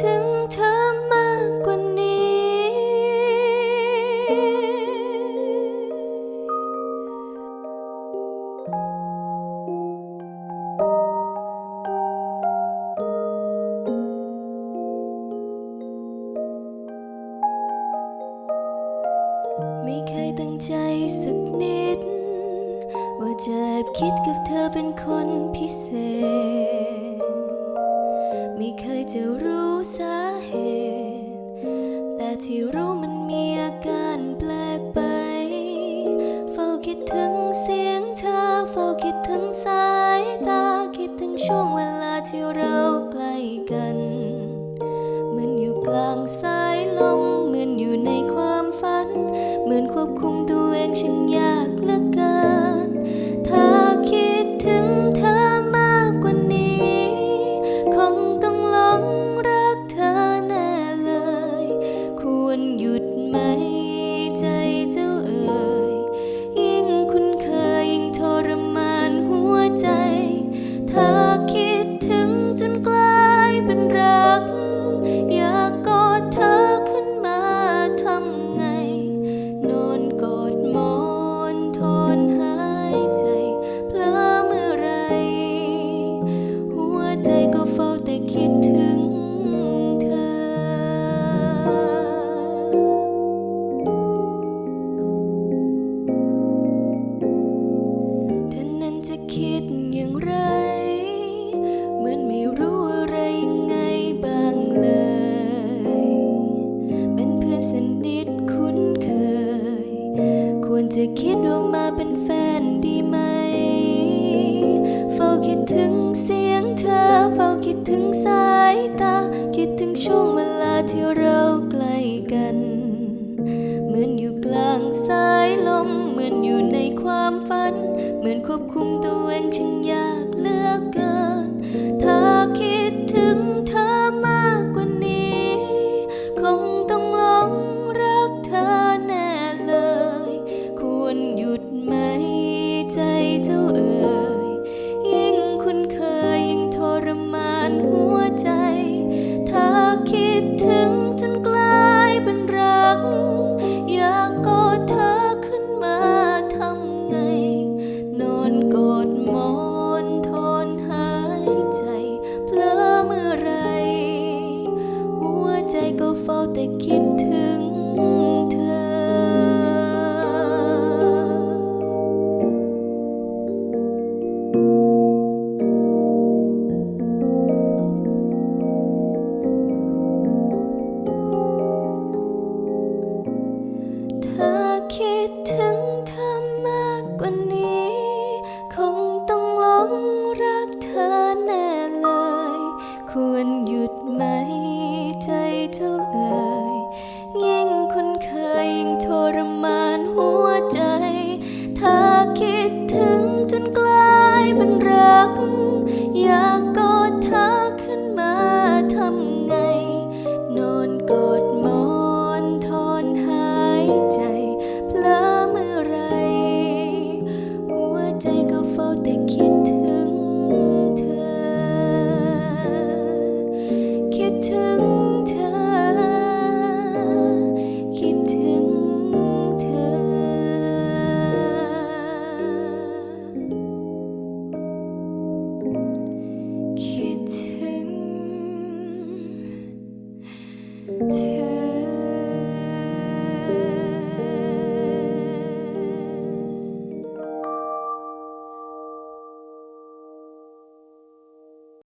ถึงเธอมากกว่านี้ม่เคยตั้งใจสักนิด ว่าจะแอบคิดกับเธอเป็นคนพิเศษ ไม่เคยจะรู้สาเหตุ แต่ที่รู้มันมีอาการแปลกไป เฝ้าคิดถึงเสียงเธอ เฝ้าคิดถึงสายตา คิดถึงช่วงเวลาที่เราใกล้กันเหมือนอยู่กลางสายลม เหมือนอยู่ในความฝัน เหมือนความ คิดอย่างไร คเธอคิดถึงเธอมากกว่านี้ คงต้องหลงรักเธอแน่เลย ควรหยุดไหมใจเจ้าเอ๋ย